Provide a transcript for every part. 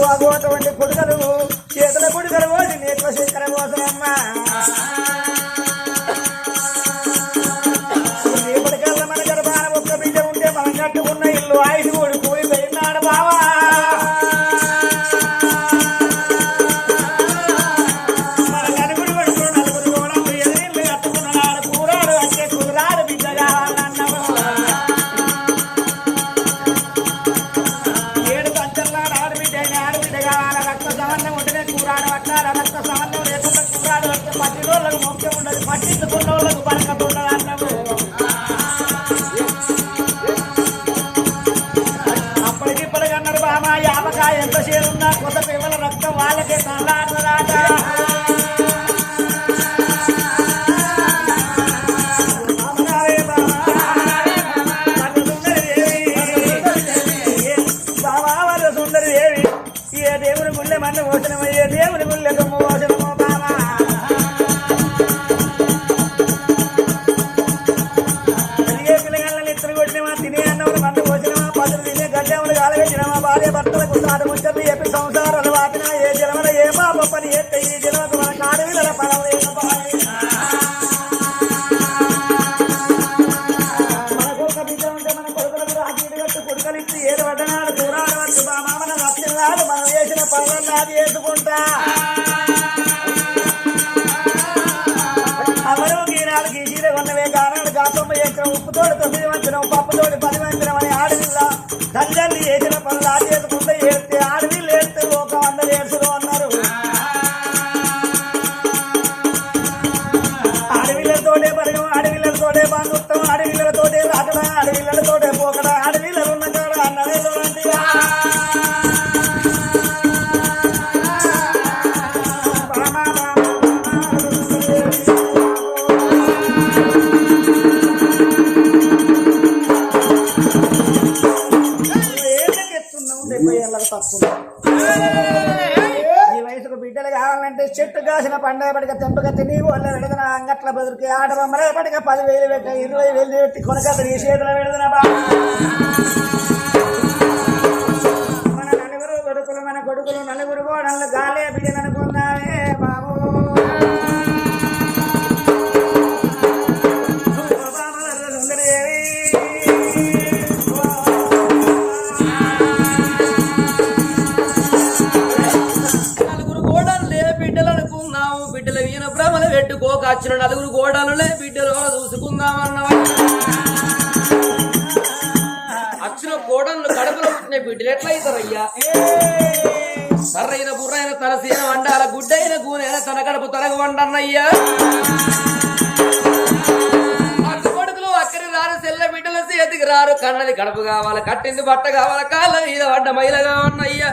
అటువంటి కొడుకలు చేతుల కొడుకలు పోసి నేత్ర శంకర పోసనమ్మా రేపటికల్లా మన గర్భాన ఒక్క బిడ్డ ఉంటే మనం కట్టుకున్న ఇల్లు ఐదు ఉండదు పట్టించుకున్న వాళ్ళకు భార్య భర్తలకు సాధ ఎప్పి సంసారాలు వాపిన చెట్టు కాసిన పండుగ పడిక తెంపక తిని వాళ్ళ విడదన అంగట్ల బెదిరికి ఆట బొమ్మలే పడిక పదివేలు పెట్ట ఇరవై వేలు పెట్టి కొనక నీ బిడ్డల వీణ భ్రమలు పెట్టుకోక నలుగురు గోడలులే బిడ్డలు చూసుకుందామన్నావు అచ్చిన గోడలు కడుపులో పుట్టిన బిడ్డలు ఎట్లయితారయ్యా? సర్రైన బుర్రైన తలసీన వండాల గుడ్డైన గూనైన తన కడుపు తనకు వండన్నయ్యా. అక్క రారు బిడ్డల చేతికి రారు. కన్నది కడుపు కావాలి కట్టింది బట్ట కావాలి కాళ్ళ మీద పడ్డ మహిళగా ఉన్నయ్యా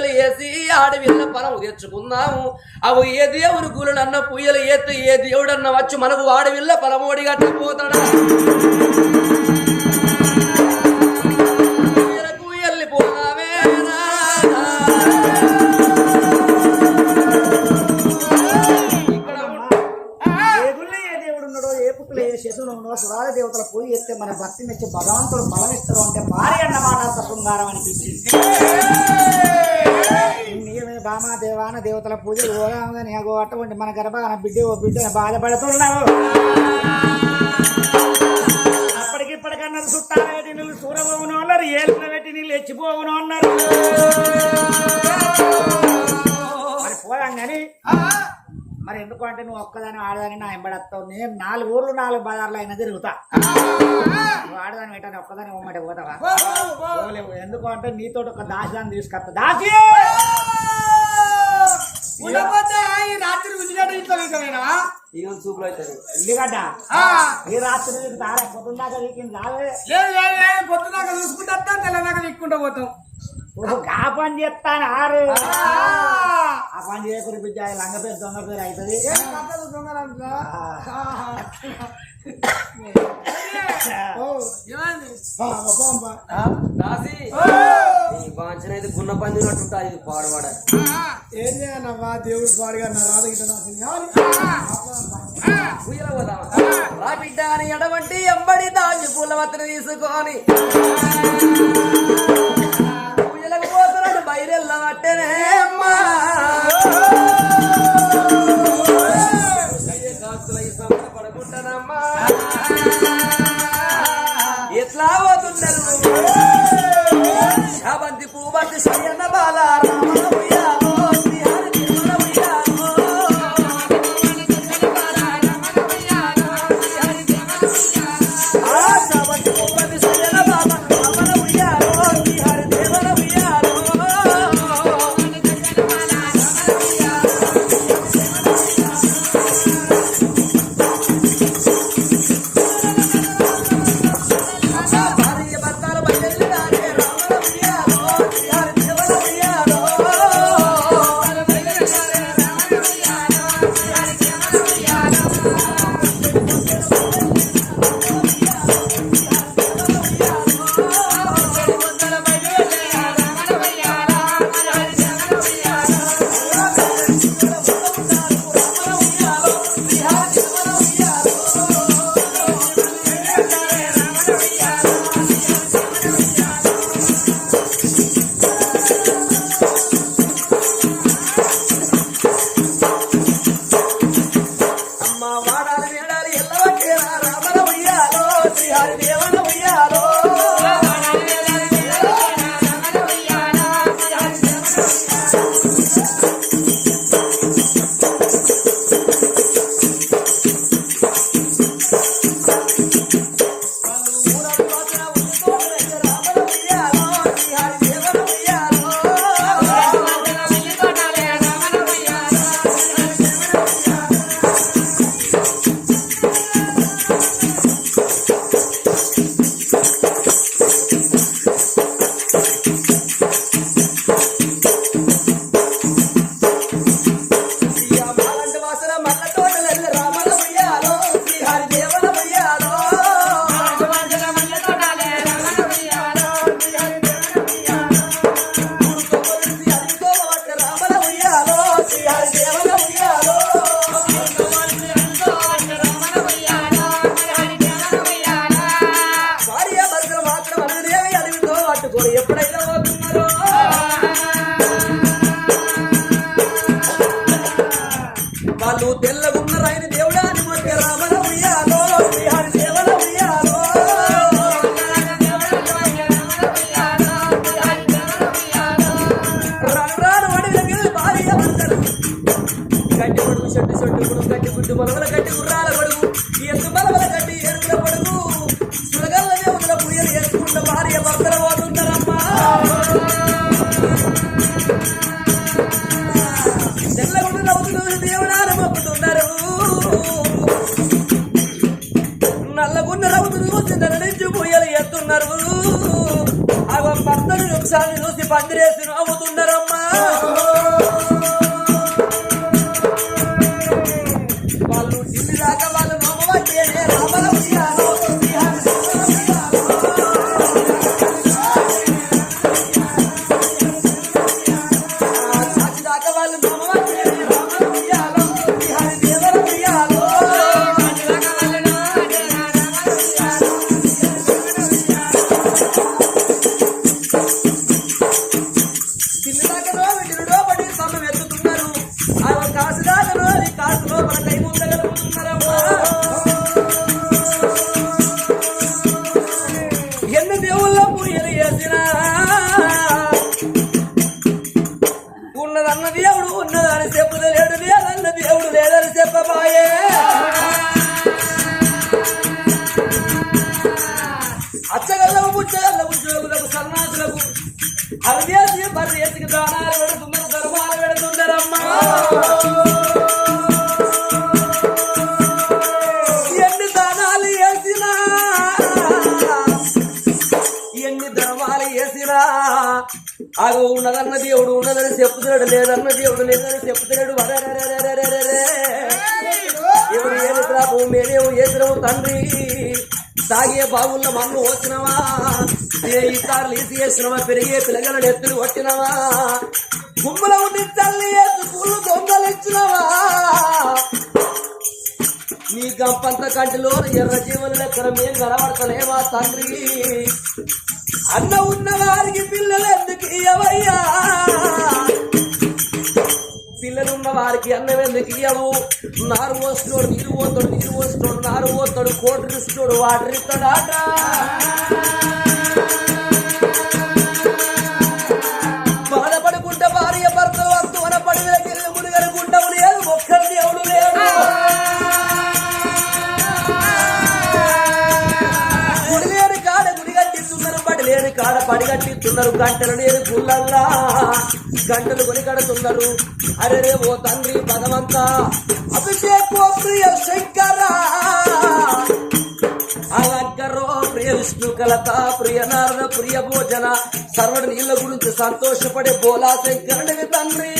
పూయలు వేసి ఆడవిల్ల పొలం తెచ్చుకుందాము అవి ఏ దేవుని గురుడు అన్న పూయలు ఎత్తు ఏ దేవుడు అన్న వచ్చి మనకు ఆడవిల్ల పొలమోడి గట్టపోతాడా సురాల దేవతల పూజ చేస్తే మన భక్తి మెచ్చి భగవంతుడు బలం ఇస్తాడు అంటే భార్య అన్నమాట అంత శృంగారం అనిపించింది నీవే దేవాన దేవతల పూజ పోదామని అగో అటువంటి మన గర్భాన బిడ్డ ఓ బిడ్డ బాధపడుతున్నావు. అప్పటికిప్పటికన్నారు చుట్టాల నీళ్ళు సూరబోవును అన్నారు ఏళ్ళ పెట్టి నీళ్ళు ఎచ్చిపోవును అన్నారు. మరి పోదాం కానీ మరి ఎందుకు అంటే నువ్వు ఒక్కదాని ఆడదాని నా ఎంబడత్తావు నేను నాలుగు ఊర్లు నాలుగు బజార్లు అయినా తిరుగుతా. వాడదాని పెట్టాను ఒక్కదాని ఉమ్మట పోతావా? ఎందుకు అంటే నీతో ఒక దాసాన్ని తీసుకొస్తా. దాసి! ఈ రాత్రి రాత్రి పొద్దున్నాక వీకింది చూసుకుంటా తెల్లదాకా వీక్కుంటా పోతాం. కాపాని చెప్తాను ఆరు ఆ పని చేయ కురిపించి లంగ పేరు దొంగ పేరు అవుతుంది గున్న పందినట్టు ఇది పాడవాడ ఏం చేయాలమ్మా దేవుడు పాడుగా నా రాధగిడ్డ ఎడవంటి ఎంబడి దాగి పూలవత్ర తీసుకొని బయరెళ్ళబట్టేనే అమ్మా. పడకుంటానమ్మా ఎట్లా పోతుంటారు బంతి పూబంతి సయ్యన్న ఆగో ఉన్నదన్న దేవుడు ఉన్నదని చెప్తున్నాడు లేదన్న దేవుడు లేదని చెప్పుతున్నాడు. ఎవరు ఏమి ప్రాభు మేమేమో ఏసినము తండ్రి. సాగే బాగున్న మన్ను వచ్చినవా? ఏ ఇతారులు ఈసి చేసినవా? పెరిగే పిల్లగల ఎత్తులు వచ్చినవా గుమ్మల ఉంది తల్లి ఎత్తు పూలు దొంగలిచ్చినవా నీ గంపంత కంటిలో ఎర్ర జీవుల లెక్కర మేము కనబడతలేవా తండ్రి? అన్న ఉన్న వారికి పిల్లలు ఎందుకు ఇయ్యవయ్యా? పిల్లలున్న వారికి అన్నం ఎందుకు ఇయ్యవు? నారు పోస్తున్నాడు నీరు పోతాడు నీరు పోస్తున్నాడు నారు పోతాడు వాటర్ ఇస్తాడు గంటలు నేను గుళ్ళల్లా గంటలు కొని కడుతున్నారు అరే రే ఓ తండ్రి భగవంత అభిషేకో ప్రియ శంకర. అలంకరో ప్రియ విష్ణు కలత ప్రియ నారద ప్రియ భోజన. సర్వడి నీళ్ళ గురించి సంతోషపడే బోలా శంకరుడివి తండ్రి.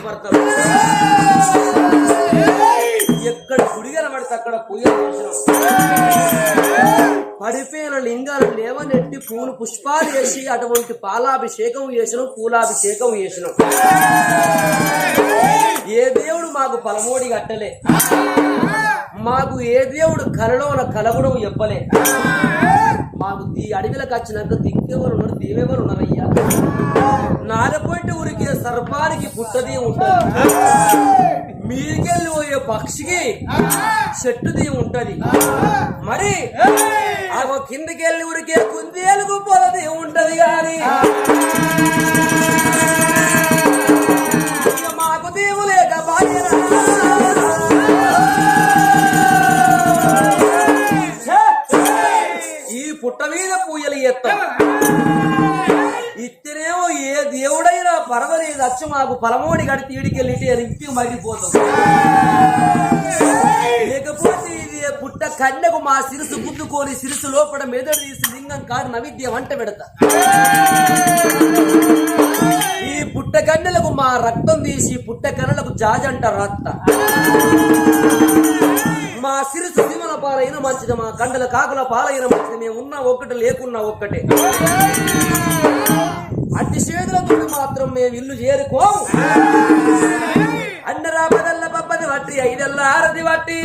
కచ్చిండ్రు ఎక్కడ గుడి కనబడితే అక్కడ పూజలు చేసినాం పడిపోయిన లింగాలు లేవనెట్టి పూలు పుష్పాలు వేసి అటువంటి పాలాభిషేకం చేసినాం పూలాభిషేకం చేసినాం. ఏ దేవుడు మాకు పలమోడి కట్టలే. మాకు ఏ దేవుడు కలలో కలగడం చెప్పలే మాకు ఈ అడవిలకు వచ్చినాక దిక్కేవారు ఉన్నారు దేవేవారు ఉన్నారయ్యా నాగపొట్టి ఉరికే సర్పానికి పుట్టది ఉంటుంది. మీరికెళ్ళి పోయే పక్షికి చెట్టుది ఉంటది. మరి ఆ కిందకెళ్ళి ఉరికే కుందేలుగు పొలది ఉంటది కానీ మాకు పలమోడి గడి తీడికెళ్ళి ఇంటికి మరిగిపోతాం. లేకపోతే ఇది పుట్ట కన్యకు మా సిరుసు గుద్దుకొని సిరుసు లోపల మెదడు తీసి లింగం కాదు నవిద్య వంట పెడతా. ఈ పుట్ట కన్నెలకు మా రక్తం తీసి పుట్ట కన్నెలకు జాజంట రక్త మా సిరుసు సీమల పాలైన మంచిది మా కండల కాకుల పాలైన మంచిది మేము ఉన్న ఒక్కటి లేకున్నా ఒక్కటే. అట్టి చేతులతో మాత్రం మేము ఇల్లు చేరుకోము అన్నరా పదల్ల పబ్బది వట్టి ఐదల్ల ఆరది వట్టి.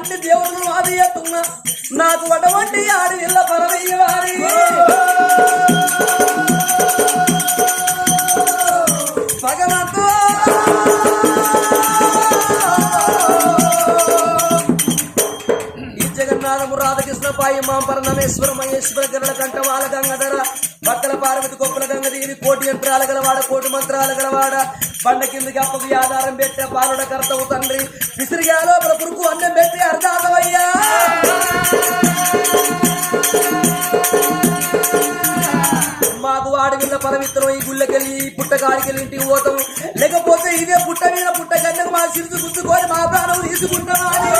అన్ని దేవుళ్ళు అది అంటున్నా నాకు అటువంటి ఆడి ఇళ్ళ పరమయ్య వారి. భగవంతో జగన్నాథము రాధకృష్ణ పాయి మాంపర నమేశ్వర మహేశ్వర గరుడ కంట వాళ్ళ గంగధర భక్తుల పార్వతి గొప్పల గంగదీరి కోటి యంత్రాల గలవాడ కోటి మంత్రాల గలవాడ బండ కిందకి అప్పకు ఆధారం పెట్టే పాలుడ కర్తవు తండ్రి. విసిరిగా లోపల పురుకు అన్నం అడవిలో ఇద్దరం ఈ గుళ్ళకెళ్ళి ఈ పుట్టకాడికెళ్ళి ఇంటికి పోతాం లేకపోతే ఇదే పుట్ట మీద పుట్ట గన్నకు మా సిరుసు గుర్తుకొని మా ప్రాణం తీసుకుంటామా అని.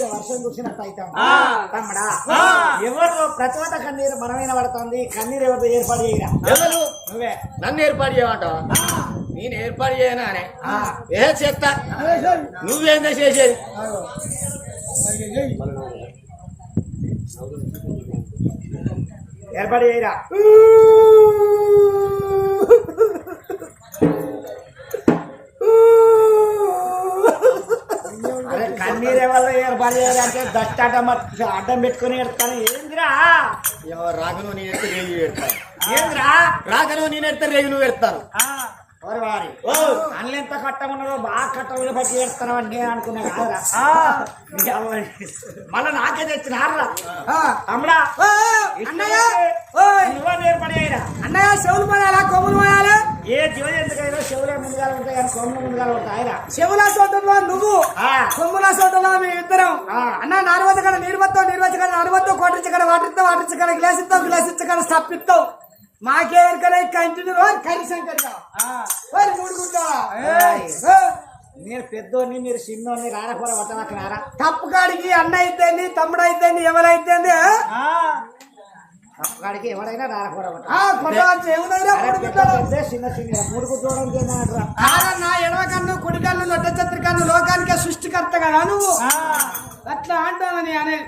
అప్పుడే వర్షం కురిసినట్టు అవుతాం తమ్ముడా ఎవరు ప్రతివత కన్నీరు మనమైన పడుతుంది కన్నీరు ఎవరితో ఏర్పాటు చేయరా? ఎవరు? నువ్వే. నన్ను ఏర్పాటు చేయమంటావా? నేను ఏర్పాటు చేయనా అని? ఏ చెప్తా నువ్వేందో చేసేది? ఏర్పాటు చేయరా? ఏర్పాటు చేయాలి అంటే దస్ట్ అడ్డం అడ్డం పెట్టుకుని ఎడతాను ఏందిరా? నేను ఎత్తే రేగు పెడతాను ఏందిరా? రాకను నేను రేగు నువ్వు పెడతాను వారి. ఎంత కట్టమన్నారో బాగా కట్టమని బట్టి చేస్తాను అని నేను అనుకున్నా. కాదురా. మళ్ళా నాకే తెచ్చినారా తమ్ముడా. అన్నయ్య. నువ్వే అన్నయ్య చెవులు పోయాలా కొమ్ములు పోయాలి ఏ జీవజంతుకైనా చెవులే ముందుగా ఉంటాయి కానీ కొమ్ములు ముందుగా ఉంటాయిరా. చెవుల సోదరులో నువ్వు. కొమ్ముల సోదరులో మీ ఇద్దరం ఆ. అన్న నాలుగు కడ నీరు వస్తావు నీరు వచ్చి కడ నడువద్దు కోటించగడ వాటిస్తావు వాటించగడ గ్లాస్ ఇస్తావు గ్లాస్ స్టప్ మాకే ఎరకలే కంటిన్యూ. కరి శంకర్గా. ఓయ్ మూడు గుడ్డ. నేను పెద్దోని మీరు చిన్నోని పట్టనకు రారా తప్పు కాడికి అన్న అయితేంది తమ్ముడు అయితేంది ఎవరైతేంది ఎవరైనా మూడు గుడ్డలు చిన్న మూడు ఎడమ కన్ను కుడి కన్ను నొట్ట చత్రి కన్ను లోకానికి సృష్టికర్త కదా నువ్వు. అట్లా అంటానని అనేది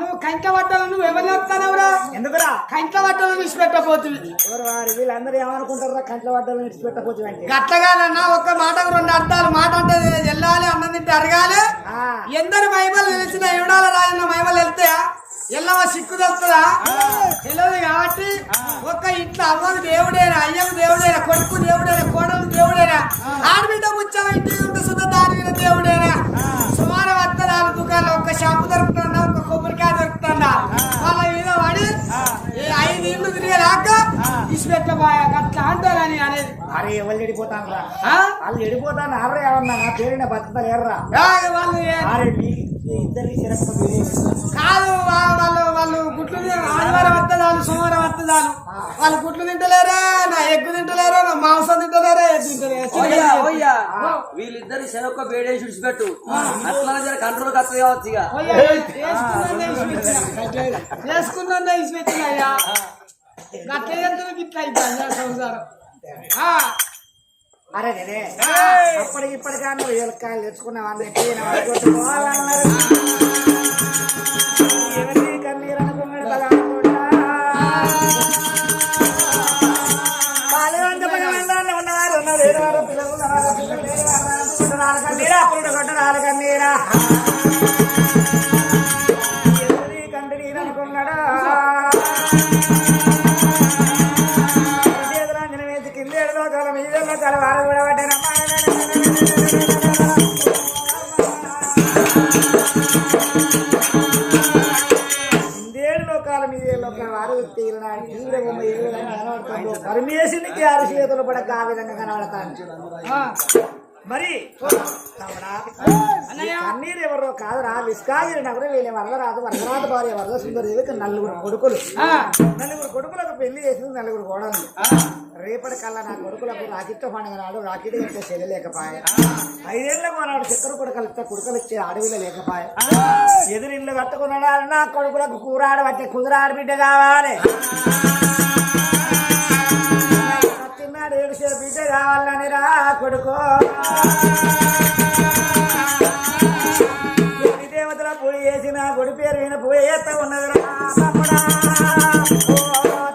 నువ్వు కంట పడ్డావు నువ్వు ఎవరు చెప్తానవురా? ఎందుకురా? కంట ఎవరు వారి? వీళ్ళందరూ ఏమనుకుంటారా కంట్ల పడ్డలు విడిచిపెట్టకపోతే అంటే గట్ల కాదన్నా ఒక్క మాటకు రెండు అర్థాలు. మాట అంటే వెళ్ళాలి అన్నం తింటే అరగాలి. ఎందరు మహిమలు తెలిసిన ఎవడాల రాజన్న మహిమలు వెళ్తే ఎల్లవ సిక్కు తెలియదు కాబట్టి ఒక్క ఇంట్లో అవ్వకు దేవుడేనా అయ్యకు దేవుడేనా కొడుకు దేవుడేనా కోడలు దేవుడేనా ఆడబిడ్డ ముచ్చం ఇంటి ఉంటే సుధ దాని మీద దేవుడేనా సుమారు వత్తనాలు దుకాణంలో ఒక షాంపు దొరుకుతుందా ఒక కొబ్బరికాయ దొరుకుతుందా? వాళ్ళ మీద పడి ఏ ఐదు ఇల్లు తిరిగేదాకా ఇసుపెట్టబోయా అట్లా అంటారని అనేది. అరే ఎవరు చెడిపోతాను రా ఆ? వాళ్ళు చెడిపోతాను ఆరే ఏమన్నా నా పేరున బతుకుతారు ఎర్రా వాళ్ళు కాదు వాళ్ళు వాళ్ళు గుట్లు ఆదివారం వద్దదాలు సోమవారం వద్దదాలు వాళ్ళు గుట్లు తింటలేరా నా ఎగ్గు తింటలేరా నా మాంసం తింటలేరా వీళ్ళిద్దరి వీళ్ళిద్దరు శనొక్క వేడే చూసిపెట్టు కంట్రోల్ కత్తు కావచ్చు ఇక. చేసుకున్నా ఇచ్చిపెట్టినయ్యా ఇట్లా సంసారం. అరే నేనే అప్పటికి ఇప్పటికా నువ్వు ఏలకాయలు తెచ్చుకున్నావు కొట్టుకోవాలన్నారు. బొమ్మ ఏ విధంగా కనబడుతుందో పరమేశునికి ఆరు చేతులు పడక ఆ విధంగా కనబడతాను. మరి కన్నీరు ఎవరో కాదురా విస్కాగిరి నగరం వీళ్ళ వరదరాజు వరదరాజు భార్య వరద సుందరదేవికి నలుగురు కొడుకులు. నలుగురు కొడుకులకు పెళ్ళి చేసింది నలుగురు కోడలు రేపటి కల్లా నా కొడుకులకు రాకెట్ పండుగ నాడు రాకెట్ కట్టే చెల్లి లేకపాయ. ఐదేళ్ళకు నాడు చక్కెర కొడుకలు కొడుకలు ఇచ్చే అడవిలో లేకపాయ. ఎదురిల్లు కట్టుకున్నాడా నా కొడుకులకు కూరాడ పట్టే కుదురాడ బిడ్డ కావాలి. ఏడుసే బిడ్డ కావాలని రా కొడుకో. దేవతల పూజ చేసిన గుడి పేరు విన పూజ చేస్తా ఉన్నది రా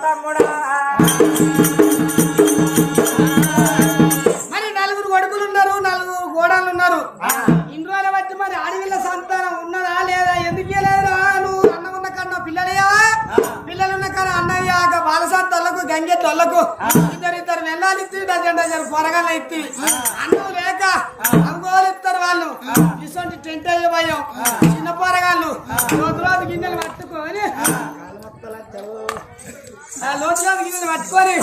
తమ్ముడా. మరి నలుగురు కొడుకులు ఉన్నారు నలుగురు గోడలు ఉన్నారు. రోజుల బట్టి మరి అడవిలో సంతానం గంగే గంగెత్తలకు ఇద్దరు ఇద్దరు వెళ్ళాలి ఇచ్చి డజన్ డజన్ పొరగాల ఇచ్చి. అన్నం లేక అంగోలు ఇస్తారు వాళ్ళు. ఇటువంటి టెంట్ అయ్యే భయం. చిన్న పొరగాళ్ళు రోజు రోజు గిన్నెలు పట్టుకొని. ఆ లోతు రోజు గిన్నెలు పట్టుకొని.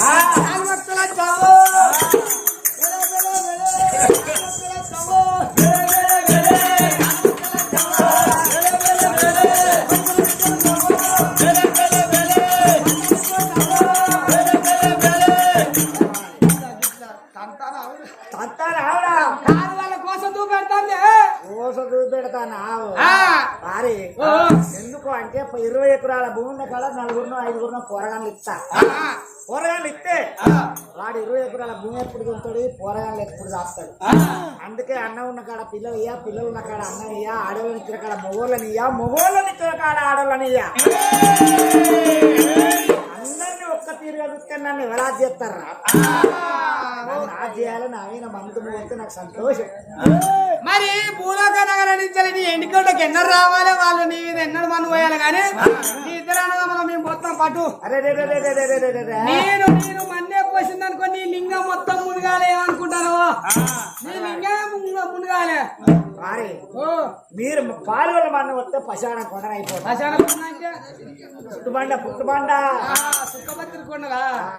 కాలు వారి ఓ. ఎందుకు అంటే ఇరవై ఎకరాల భూమి ఉన్న కాడ నలుగురును ఐదుగురును పోరగాళ్ళు ఇస్తా. పోరగాళ్ళు ఇస్తే వాడు ఇరవై ఎకరాల భూమి ఎప్పుడు కొంటాడు? పోరగాళ్ళు ఎప్పుడు దాస్తాడు? అందుకే అన్నం ఉన్న కాడ పిల్లలు ఇయ్యా పిల్లలు ఉన్న కాడ అన్నం ఇయ్యా ఆడవాళ్ళని ఇచ్చిన కాడ మొగోళ్ళని ఇయ్యా మొగోళ్ళని ఇచ్చిన కాడ ఆడవాళ్ళని ఇయ్యా అందరినీ తీరుగా నన్ను ఎవరాజు చేస్తారా? చేయాలని నాకు సంతోషం. మరి భూలోక నగర నుంచి నీ ఎండికోటకి ఎన్నో రావాలి? వాళ్ళు నీ మీద ఎన్నో మన పోయాలి కానీ నీ ఇద్దరు మేము మొత్తం పట్టు. నేను నేను మన్నే పోసింది అనుకో నీ లింగం మొత్తం మునగాలే అనుకుంటాను నీ లింగం మునగాలే భారీ మీరు పాల్గొన మన వస్తే పశాన కొండనైపోతుంది పశాన కొండ పుట్టుబండ. పుట్టుబండ సుఖభద్ర కొండరా